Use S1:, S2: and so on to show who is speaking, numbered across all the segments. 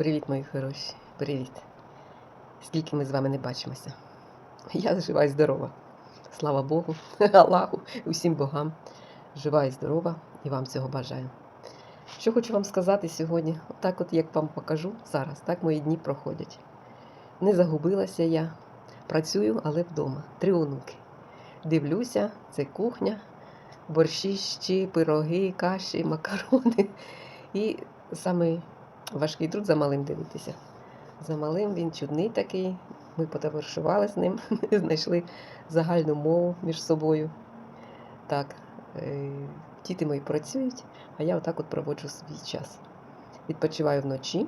S1: Привіт, мої хороші. Привіт. Скільки ми з вами не бачимося. Я жива і здорова. Слава Богу, Аллаху, усім богам. Жива і здорова, і вам цього бажаю. Що хочу вам сказати сьогодні, так от як вам покажу зараз, так мої дні проходять. Не загубилася я, працюю, але вдома. Три онуки. Дивлюся, це кухня, борщі, пироги, каші, макарони. І саме важкий труд за малим дивитися. За малим він чудний такий. Ми потоваришували з ним, знайшли загальну мову між собою. Так, е, діти мої працюють, а я отак от проводжу свій час. Відпочиваю вночі.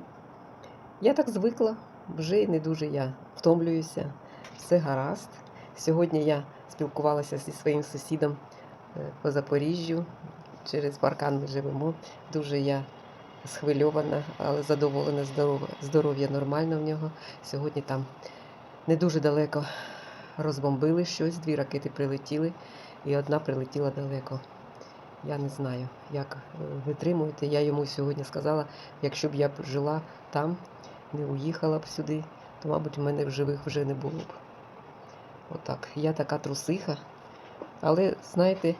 S1: Я так звикла, вже не дуже я втомлююся, все гаразд. Сьогодні я спілкувалася зі своїм сусідом е, по Запоріжжю. Через паркан ми живемо. Дуже я схвильована, але задоволена. Здоров'я нормально в нього. Сьогодні там не дуже далеко розбомбили щось, дві ракети прилетіли, і одна прилетіла далеко. Я не знаю, як витримуєте. Я йому сьогодні сказала, якщо б я жила там, не уїхала б сюди, то, мабуть, в мене в живих вже не було б. Отак. Я така трусиха. Але, знаєте,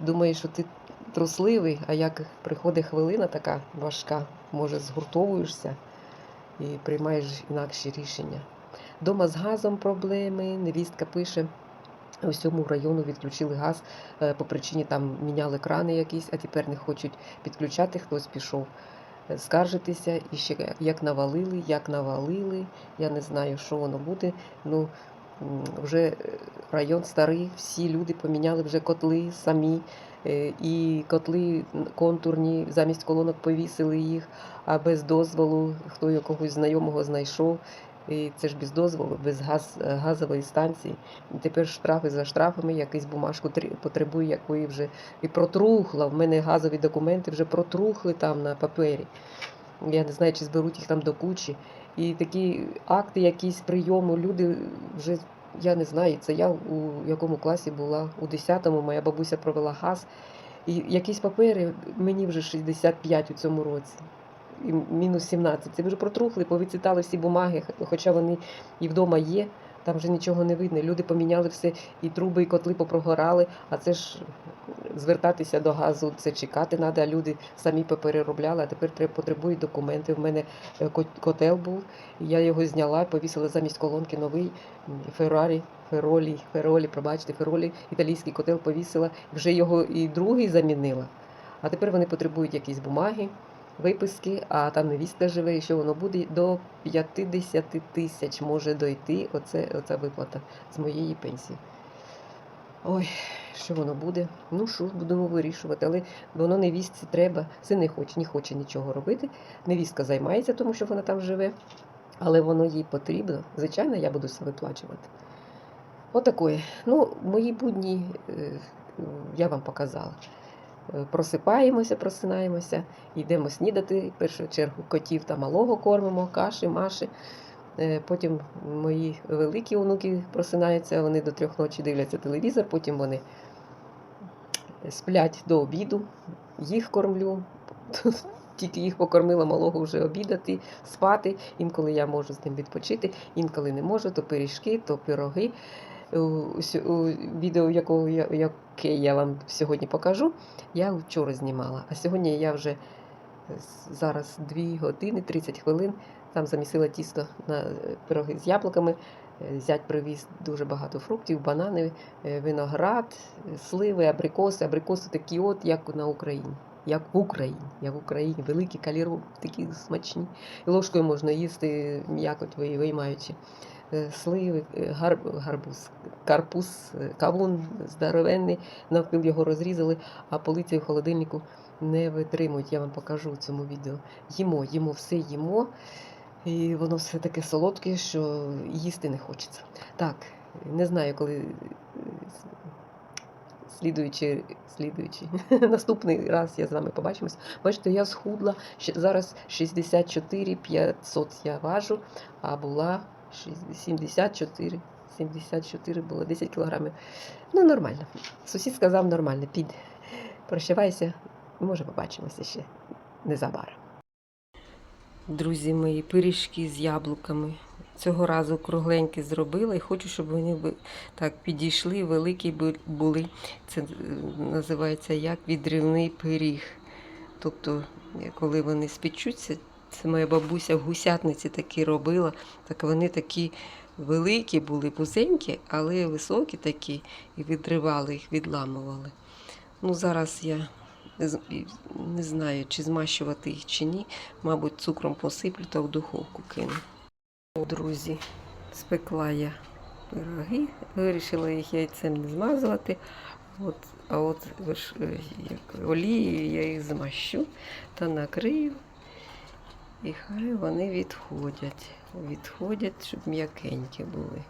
S1: думаю, що ти трусливий, а як приходить хвилина така важка, може, згуртовуєшся і приймаєш інакші рішення. Дома з газом проблеми, невістка пише. Усьому району відключили газ е, по причині там міняли крани якісь, а тепер не хочуть підключати, хтось пішов скаржитися і ще як навалили, як навалили. Я не знаю, що воно буде. Ну вже район старий, всі люди поміняли вже котли самі. Е, І котли контурні замість колонок повісили їх, а без дозволу хто якогось знайомого знайшов. І це ж без дозволу, без газ, газової станції. І тепер штрафи за штрафами, якусь бумажку потребує, якої вже і протрухла. В мене газові документи вже протрухли там на папері. Я не знаю, чи зберуть їх там до кучі. І такі акти, якісь прийому, люди вже, я не знаю, це я у якому класі була, у 10-му моя бабуся провела газ. І якісь папери, мені вже 65 у цьому році. І мінус 17. Це вже протрухли, повицітали всі бумаги, хоча вони і вдома є, там вже нічого не видно. Люди поміняли все, і труби, і котли попрогорали, а це ж звертатися до газу, це чекати треба, люди самі попереробляли, а тепер треба потребують документи. В мене е, котел був, я його зняла, повісила замість колонки новий Феррарі. Феролі, Феролі, пробачте, Феролі, італійський котел повісила, вже його і другий замінила. А тепер вони потребують якісь бумаги, виписки, а там невістка живе, і що воно буде до 50 тисяч може дойти. Оце, оця виплата з моєї пенсії. Ой, що воно буде? Ну що, будемо вирішувати, але воно невістці треба. Син не хоче, не хоче нічого робити. Невістка займається, тому що вона там живе, але воно їй потрібно. Звичайно, я буду все виплачувати. Отакої. Ну, мої будні е, я вам показала. Е, Просипаємося, просинаємося, йдемо снідати. В першу чергу котів та малого кормимо, каші, маші. Е, Потім мої великі онуки просинаються, вони до трьох ночі дивляться телевізор, потім вони сплять до обіду, їх кормлю. Тільки їх покормила малого вже обідати, спати. Інколи я можу з ним відпочити, інколи не можу, то пиріжки, то пироги. Сю- відео, якого я, яке я вам сьогодні покажу, я вчора знімала. А сьогодні я вже зараз 2 години 30 хвилин там замісила тісто на е, пироги з яблуками. Е, Зять привіз дуже багато фруктів, банани, е, виноград, е, сливи, абрикоси. Абрикоси такі от, як на Україні. Як в Україні, як в Україні, великі каліру, такі смачні. І ложкою можна їсти, м'якоть виймаючи. Е, Сливи, е, гар, гарбуз, карпуз, е, кавун здоровенний, навпіл його розрізали, а полиці в холодильнику не витримують. Я вам покажу в цьому відео. Їмо, їмо, все їмо. І воно все таке солодке, що їсти не хочеться. Так, не знаю, коли слідуючи, слідуючи, наступний раз я з вами побачимось. Бачите, я схудла. Зараз 64 500 я важу, а була 74. 74 було 10 кілограмів. Ну, нормально. Сусід сказав нормально, піде. Прощавайся, може, побачимося ще незабаром. Друзі мої, пиріжки з яблуками. Цього разу кругленькі зробила і хочу, щоб вони так підійшли, великі були. Це е, називається як відривний пиріг. Тобто, е, коли вони спечуться, це моя бабуся в гусятниці такі робила, так вони такі великі були, вузенькі, але високі такі, і відривали їх, відламували. Ну, зараз я не знаю, чи змащувати їх чи ні. Мабуть, цукром посиплю та в духовку кину. О, Друзі, спекла я пироги, вирішила їх яйцем не змазувати. От, а от е, як, олією я їх змащу та накрию. І хай вони відходять. Відходять, щоб м'якенькі були.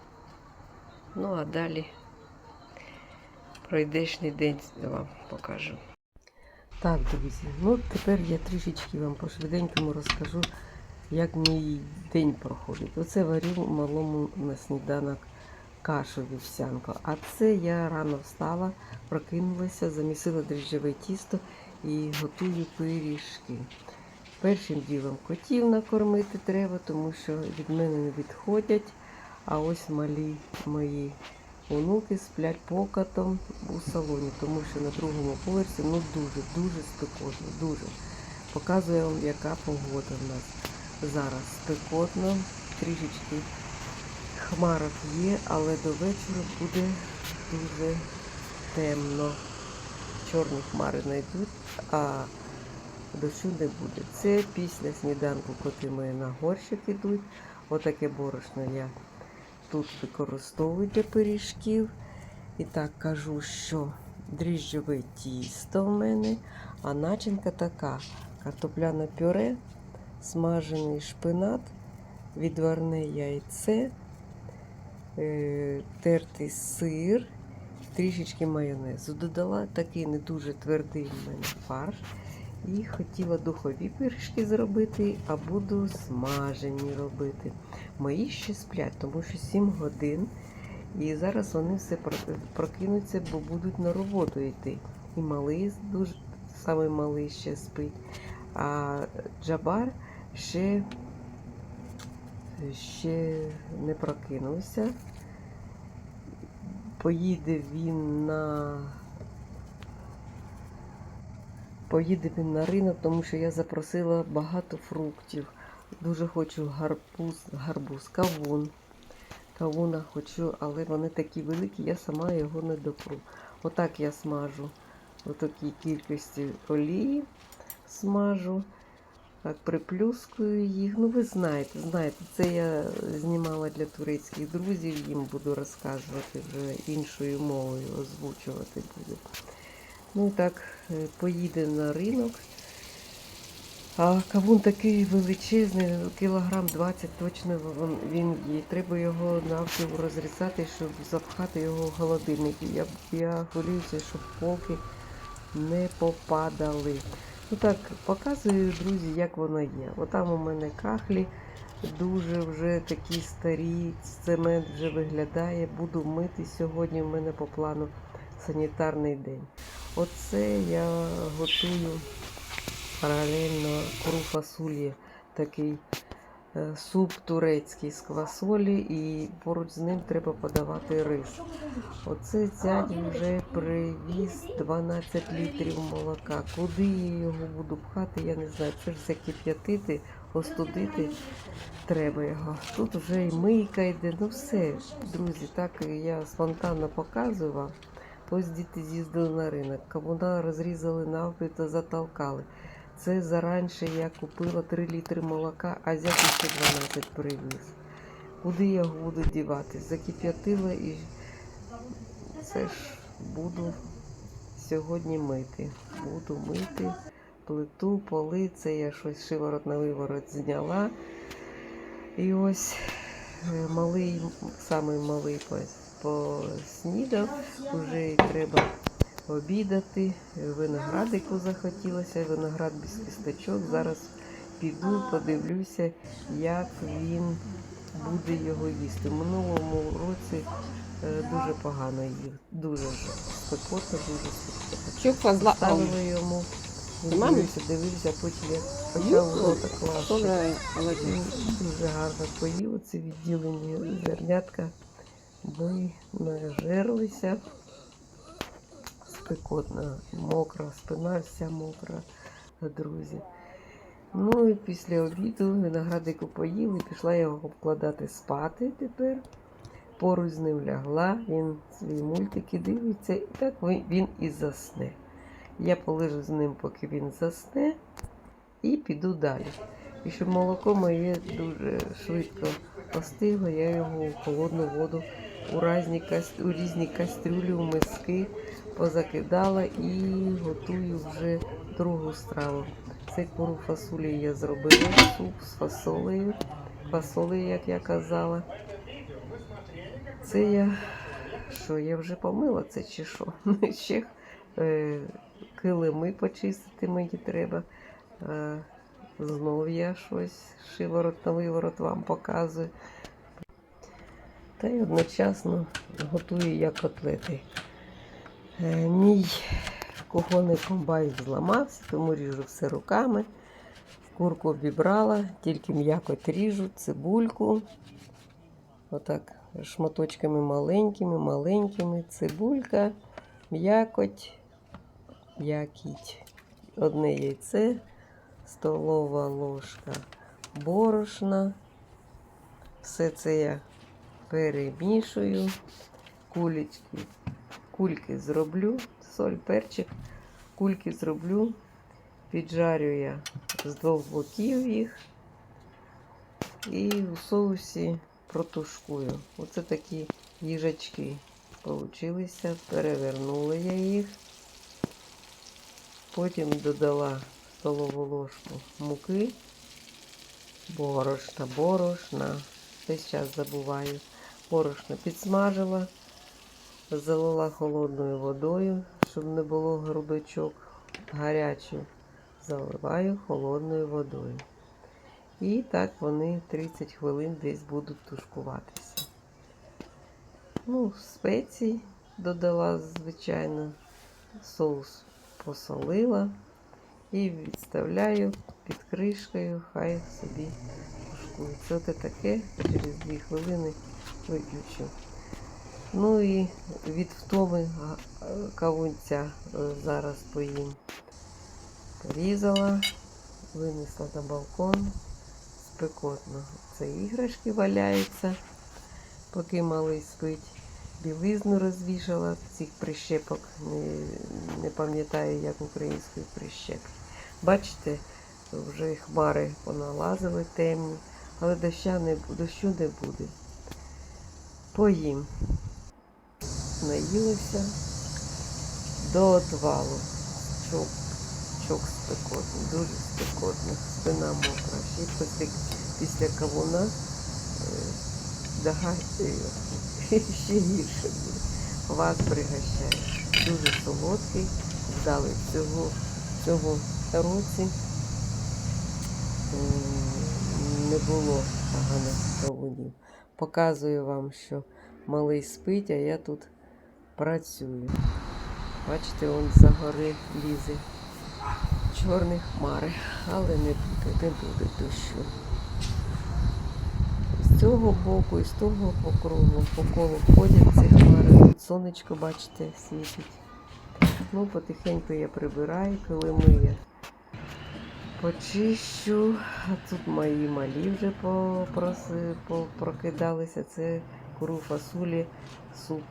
S1: Ну, а далі пройдешний день вам покажу. Так, друзі, ну тепер я трішечки вам по швиденькому розкажу, як мій день проходить. Оце варю малому на сніданок кашу вівсянку. А це я рано встала, прокинулася, замісила дріжджове тісто і готую пиріжки. Першим ділом котів накормити треба, тому що від мене не відходять. А ось малі мої онуки сплять покатом у салоні, тому що на другому поверсі ну дуже, дуже спекотно, дуже. Показую вам, яка погода в нас зараз. Спекотно, трішечки хмарок є, але до вечора буде дуже темно. Чорні хмари знайдуть, а дощу не буде. Це після сніданку, коти мої на горщик ідуть. Отаке борошно я тут використовую для пиріжків. І так кажу, що дріжджове тісто в мене, а начинка така: картопляне пюре, смажений шпинат, відварне яйце, е, тертий сир, трішечки майонезу додала. Такий не дуже твердий в мене фарш. І хотіла духові пиріжки зробити, а буду смажені робити. Мої ще сплять, тому що 7 годин. І зараз вони все прокинуться, бо будуть на роботу йти. І малий дуже самий малий ще спить. А Джабар ще, ще не прокинувся. Поїде він на Поїде він на ринок, тому що я запросила багато фруктів. Дуже хочу гарбуз, гарбуз, кавун. Кавуна хочу, але вони такі великі, я сама його не допру. Отак я смажу. У такій кількості олії смажу. Так, приплюскую їх. Ну, ви знаєте, знаєте, це я знімала для турецьких друзів, їм буду розказувати вже іншою мовою, озвучувати буду. Ну так, е, поїде на ринок. А кавун такий величезний, кілограм 20 точно він є. Треба його навпіл розрізати, щоб запхати його в холодильник. Я, я хвилююся, щоб полки не попадали. Ну так, показую, друзі, як воно є. Отам у мене кахлі дуже вже такі старі, цемент вже виглядає. Буду мити сьогодні. У мене по плану санітарний день. Оце я готую паралельно кру фасолі, такий суп турецький з квасолі, і поруч з ним треба подавати рис. Оце зять вже привіз 12 літрів молока. Куди я його буду пхати, я не знаю. Це ж все кип'ятити, остудити треба його. Тут вже і мийка йде. Ну все, друзі, так я спонтанно показую вам. Ось діти з'їздили на ринок, кавуна розрізали навпіл та затолкали. Це заранше я купила 3 літри молока, а зять ще 12 привіз. Куди я буду дівати? Закип'ятила і це ж буду сьогодні мити. Буду мити плиту, поли, це я щось шиворот на виворот зняла. І ось е, малий, самий малий пос- поснідав, вже треба обідати. Виноградику захотілося, виноград без кісточок. Зараз піду, подивлюся, як він буде його їсти. В минулому році е, дуже погано їв. Дуже спекотно, дуже спекотно. Ставили йому дивився, дивився, потім я почав
S2: Ну,
S1: рота класти. Він
S2: молодець.
S1: дуже гарно поїв ці відділені зернятка. Ми нажерлися. Спекотна, мокра, спина вся мокра, друзі. Ну і після обіду виноградику поїли, пішла його вкладати спати тепер. Поруч з ним лягла, він свої мультики дивиться, і так він і засне. Я полежу з ним, поки він засне, і піду далі. І щоб молоко моє дуже швидко остигло, я його у холодну воду у різні кастрюлі, у миски позакидала і готую вже другу страву. Це куру фасолі я зробила, суп з фасолею. Фасолею, як я казала. Це я що, я вже помила це чи що? Ще е, килими почистити мені треба. Е, знов я щось шиворот на виворот вам показую. Та й одночасно готую я котлети. Е, мій кухонний комбайн зламався, тому ріжу все руками. Курку обібрала, тільки м'якоть ріжу, цибульку. Отак шматочками маленькими, маленькими. Цибулька, м'якоть, м'якіть. Одне яйце, столова ложка борошна. Все це я перемішую. Кулечки, кульки зроблю, соль, перчик, кульки зроблю, піджарю я з двох боків їх і у соусі протушкую. Оце такі їжачки получилися. Перевернула я їх. Потім додала столову ложку муки, борошна, борошна. Весь час забуваю. Борошно підсмажила, залила холодною водою, щоб не було грудочок. Гарячу заливаю холодною водою. І так вони 30 хвилин десь будуть тушкуватися. Ну, спецій додала, звичайно, соус посолила і відставляю під кришкою, хай собі тушкується. Оце таке, через 2 хвилини виключу. Ну і від втоми кавунця е, зараз поїм. Порізала, винесла на балкон спекотно. Це іграшки валяються, поки малий спить. Білизну розвішала цих прищепок. Не, не пам'ятаю, як української прищеп. Бачите, вже хмари поналазили темні, але дощу не буде. Поїм. Наїлася до отвалу. Чок, чок спекотний, дуже спекотний, спина мокра. Ще після, після кавуна е, е, ще гірше буде. Вас пригощаю. Дуже солодкий, вдали цього, цього році. Не було поганих кавунів. Показую вам, що малий спить, а я тут працюю. Бачите, он за гори лізе чорні хмари, але не буде, не буде дощу. З цього боку і з того по по колу ходять ці хмари. Сонечко, бачите, світить. Ну, потихеньку я прибираю, килими я почищу. А тут мої малі вже попроси, прокидалися. Це куру фасулі, суп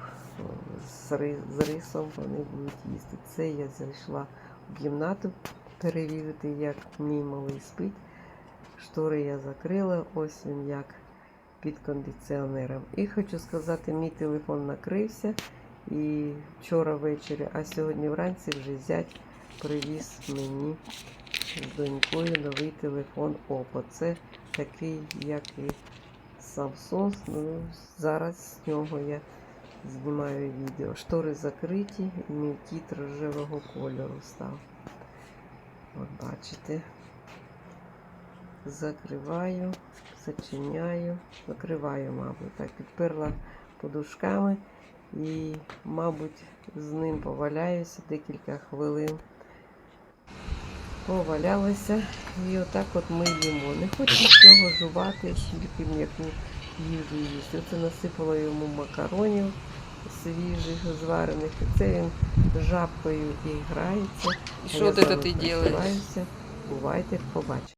S1: з, рисом вони будуть їсти. Це я зайшла в кімнату перевірити, як мій малий спить. Штори я закрила, ось він як під кондиціонером. І хочу сказати, мій телефон накрився. І вчора ввечері, а сьогодні вранці вже зять привіз мені з донькою новий телефон Oppo. Це такий, як і Samsung. Ну, зараз з нього я знімаю відео. Штори закриті, мій кіт рожевого кольору став. От бачите. Закриваю, зачиняю, закриваю, мабуть. Так, підперла подушками і, мабуть, з ним поваляюся декілька хвилин. повалялася. І отак от ми їмо. Не хоче цього жувати, тільки м'яку їжу їсти. Оце насипала йому макаронів свіжих, зварених. Це він жабкою і грається. І
S2: що
S1: ти
S2: тут делаешь?
S1: Бувайте, побачимо.